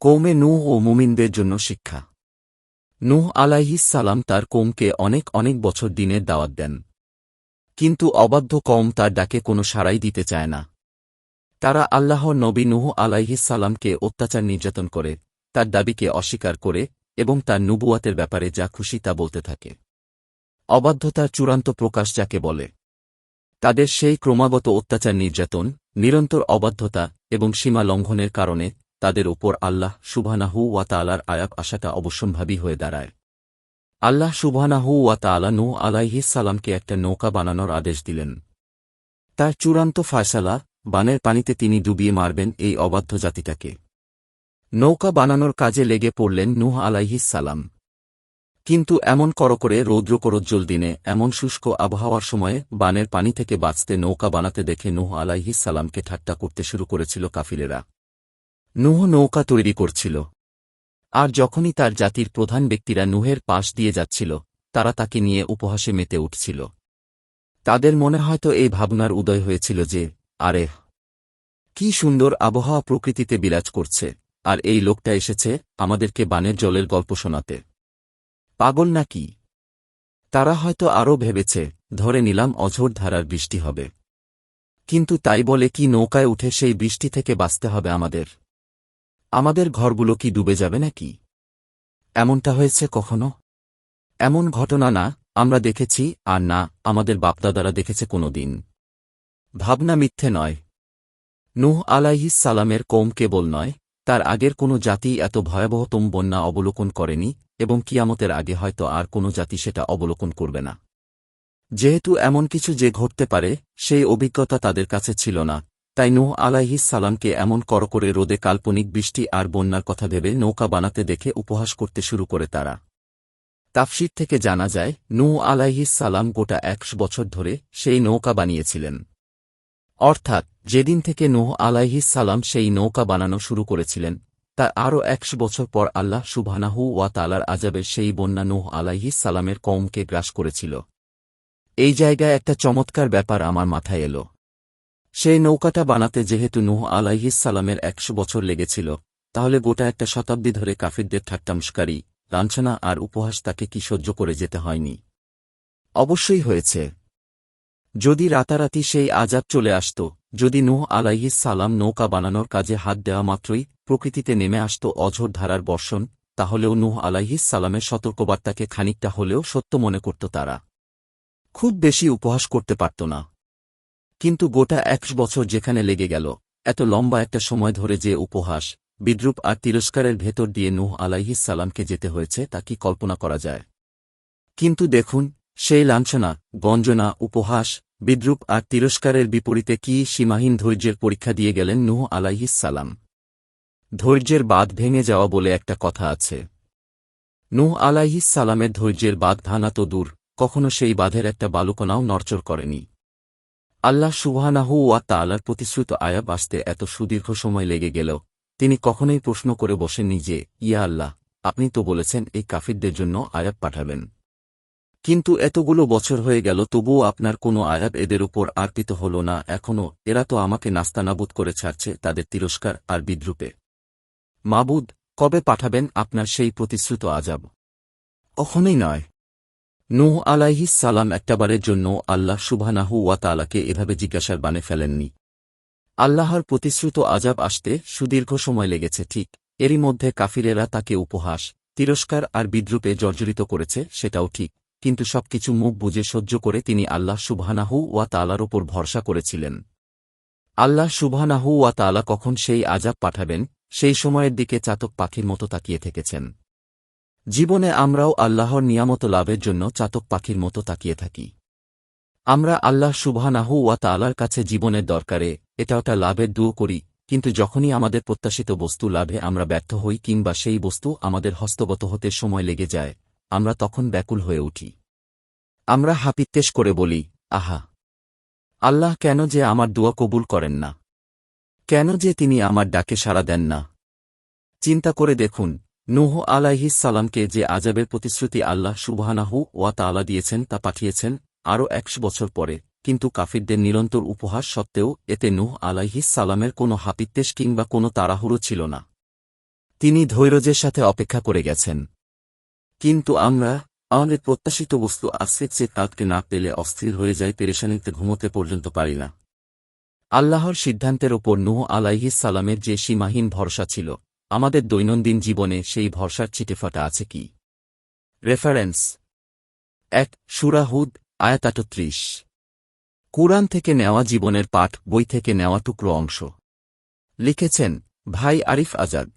কৌমে নূহ ও মুমিনদের জন্য শিক্ষা। নূহ সালাম তার কৌমকে অনেক অনেক বছর দিনের দাওয়াত দেন। কিন্তু অবাধ্য কম তার ডাকে কোনো সাড়াই দিতে চায় না। তারা আল্লাহর নবী নূহ সালামকে অত্যাচার নির্যাতন করে, তার দাবিকে অস্বীকার করে এবং তার নুবুয়াতের ব্যাপারে যা খুশি তা বলতে থাকে। অবাধ্যতার চূড়ান্ত প্রকাশ যাকে বলে, তাদের সেই ক্রমাগত অত্যাচার নির্যাতন, নিরন্তর অবাধ্যতা এবং সীমা লঙ্ঘনের কারণে তাদের ওপর আল্লাহ সুবহানাহু ওয়া তাআলার আয়াত আশাটা অবশ্যম্ভাবী হয়ে দাঁড়ায়। আল্লাহ সুবহানাহু ওয়া তাআলা নূহ আলাইহিস সালামকে একটা নৌকা বানানোর আদেশ দিলেন। তার চূড়ান্ত ফায়সালা বানের পানিতে তিনি ডুবিয়ে মারবেন এই অবাধ্য জাতিটাকে। নৌকা বানানোর কাজে লেগে পড়লেন নূহ আলাইহিস সালাম। কিন্তু এমন কর করকরে রৌদ্রকরজ্জ্বল দিনে, এমন শুষ্ক আবহাওয়ার সময়ে বানের পানি থেকে বাঁচতে নৌকা বানাতে দেখে নূহ আলাইহিস সালামকে ঠাট্টা করতে শুরু করেছিল কাফিলেরা। নুহ নৌকা তৈরি করছিল। আর যখনই তার জাতির প্রধান ব্যক্তিরা নুহের পাশ দিয়ে যাচ্ছিল, তারা তাকে নিয়ে উপহাসে মেতে উঠছিল। তাদের মনে হয়তো এই ভাবনার উদয় হয়েছিল যে, আরে, কি সুন্দর আবহাওয়া প্রকৃতিতে বিরাজ করছে, আর এই লোকটা এসেছে আমাদেরকে বানের জলের গল্প শোনাতে। পাগল নাকি? তারা হয়তো আরও ভেবেছে, ধরে নিলাম অঝোর ধারার বৃষ্টি হবে। কিন্তু তাই বলে কি নৌকায় উঠে সেই বৃষ্টি থেকে বাঁচতে হবে আমাদের। আমাদের ঘরগুলো কি ডুবে যাবে নাকি? এমনটা হয়েছে কখনো? এমন ঘটনা না, আমরা দেখেছি, আর না, আমাদের বাপদাদারা দেখেছে কোনো দিন ভাবনা মিথ্যে নয়। নুহ আলাইহিস সালামের কোম কেবল নয়, তার আগের কোনো জাতি এত ভয়াবহতম বন্যা অবলোকন করেনি, এবং কিয়ামতের আগে হয়তো আর কোনো জাতি সেটা অবলোকন করবে না। যেহেতু এমন কিছু যে ঘটতে পারে, সেই অভিজ্ঞতা তাদের কাছে ছিল না তাই নূহ আলাইহিস সালামকে এমন করকরে রোদে কাল্পনিক বৃষ্টি আর বন্যার কথা ভেবে নৌকা বানাতে দেখে উপহাস করতে শুরু করে তারা। তাফসির থেকে জানা যায়, নূহ আলাইহিস সালাম গোটা একশ বছর ধরে সেই নৌকা বানিয়েছিলেন। অর্থাৎ, যেদিন থেকে নূহ আলাইহিস সালাম সেই নৌকা বানানো শুরু করেছিলেন, তার আরও একশ বছর পর আল্লাহ সুবহানাহু ওয়া তালার আজাবের সেই বন্যা নূহ আলাইহিস সালামের কৌমকে গ্রাস করেছিল। এই জায়গায় একটা চমৎকার ব্যাপার আমার মাথায় এলো। সেই নৌকাটা বানাতে যেহেতু নুহ সালামের একশো বছর লেগেছিল, তাহলে গোটা একটা শতাব্দী ধরে কাফিরদের ঠাট্টামস্কারী লাঞ্ছনা আর উপহাস তাকে কি সহ্য করে যেতে হয়নি। অবশ্যই হয়েছে। যদি রাতারাতি সেই আজাব চলে আসত, যদি নুহ সালাম নৌকা বানানোর কাজে হাত দেওয়া মাত্রই প্রকৃতিতে নেমে আসত অঝোর ধারার বর্ষণ, তাহলেও নুহ সালামের সতর্কবার্তাকে খানিকটা হলেও সত্য মনে করত তারা। খুব বেশি উপহাস করতে পারত না। কিন্তু গোটা একশ বছর যেখানে লেগে গেল, এত লম্বা একটা সময় ধরে যে উপহাস, বিদ্রুপ আর তিরস্কারের ভেতর দিয়ে নূহ সালামকে যেতে হয়েছে তা কি কল্পনা করা যায়? কিন্তু দেখুন, সেই লাঞ্ছনা, গঞ্জনা, উপহাস, বিদ্রুপ আর তিরস্কারের বিপরীতে কি সীমাহীন ধৈর্যের পরীক্ষা দিয়ে গেলেন নুহ সালাম? ধৈর্যের বাঁধ ভেঙে যাওয়া বলে একটা কথা আছে। নূহ সালামের ধৈর্যের বাঁধ ভাঙা তো দূর, কখনো সেই বাঁধের একটা বালুকণাও নড়চড় করেনি। আল্লাহ সুবহানাহু ওয়া তাআলার প্রতিশ্রুত আয়াব আসতে এত সুদীর্ঘ সময় লেগে গেল। তিনি কখনোই প্রশ্ন করে বসেননি যে, ইয়া আল্লাহ, আপনি তো বলেছেন এই কাফিরদের জন্য আয়াব পাঠাবেন। কিন্তু এতগুলো বছর হয়ে গেল, তবুও আপনার কোনো আয়াব এদের উপর আর্পিত হল না। এখনও এরা তো আমাকে নাস্তানাবুদ করে ছাড়ছে তাদের তিরস্কার আর বিদ্রুপে। মাবুদ, কবে পাঠাবেন আপনার সেই প্রতিশ্রুত আজাব কখনই নয়। নূহ আলাইহিস সালাম একটাবারের জন্য আল্লাহ সুবহানাহু ওয়া তাআলাকে এভাবে জিজ্ঞাসার বানে ফেলেননি। আল্লাহর প্রতিশ্রুত আজাব আসতে সুদীর্ঘ সময় লেগেছে, ঠিক এরই মধ্যে কাফিরেরা তাকে উপহাস, তিরস্কার আর বিদ্রুপে জর্জরিত করেছে, সেটাও ঠিক, কিন্তু সবকিছু মুখ বুঝে সহ্য করে তিনি আল্লাহ সুবহানাহু ওয়া তালার ওপর ভরসা করেছিলেন। আল্লাহ সুবহানাহু ওয়া তালা কখন সেই আজাব পাঠাবেন, সেই সময়ের দিকে চাতক পাখির মতো তাকিয়ে থেকেছেন। জীবনে আমরাও আল্লাহর নিয়ামত লাভের জন্য চাতক পাখির মতো তাকিয়ে থাকি। আমরা আল্লাহ সুবহানাহু ওয়া তালার কাছে জীবনের দরকারে এটা ওটা লাভের দুও করি, কিন্তু যখনই আমাদের প্রত্যাশিত বস্তু লাভে আমরা ব্যর্থ হই কিংবা সেই বস্তু আমাদের হস্তগত হতে সময় লেগে যায়, আমরা তখন ব্যাকুল হয়ে উঠি। আমরা হাপিত্তেশ করে বলি, আহা! আল্লাহ কেন যে আমার দোয়া কবুল করেন না? কেন যে তিনি আমার ডাকে সাড়া দেন না? চিন্তা করে দেখুন নুহ আলাইহিস সালামকে যে আজাবের প্রতিশ্রুতি আল্লাহ সুবহানাহু ওয়া তাআলা দিয়েছেন তা পাঠিয়েছেন আরও একশো বছর পরে, কিন্তু কাফিরদের নিরন্তর উপহাস সত্ত্বেও এতে নুহ আলাইহিস সালামের কোনো হাপিত্তেশ কিংবা কোনো তাড়াহুড়ো ছিল না। তিনি ধৈর্যের সাথে অপেক্ষা করে গেছেন। কিন্তু আমরা আমাদের প্রত্যাশিত বস্তু আশ্রিত চেয়ে তাঁকে না পেলে অস্থির হয়ে যায় পেরেশানিতে ঘুমোতে পর্যন্ত পারি না। আল্লাহর সিদ্ধান্তের ওপর নুহ আলাইহিস সালামের যে সীমাহীন ভরসা ছিল আমাদের দৈনন্দিন জীবনে সেই ভরসার ছিটেফাটা আছে কি? রেফারেন্স এক সুরাহুদ আয়াত আটত্রিশ। কুরআন থেকে নেওয়া জীবনের পাঠ, বই থেকে নেওয়া টুকরো অংশ। লিখেছেন, ভাই আরিফ আজাদ।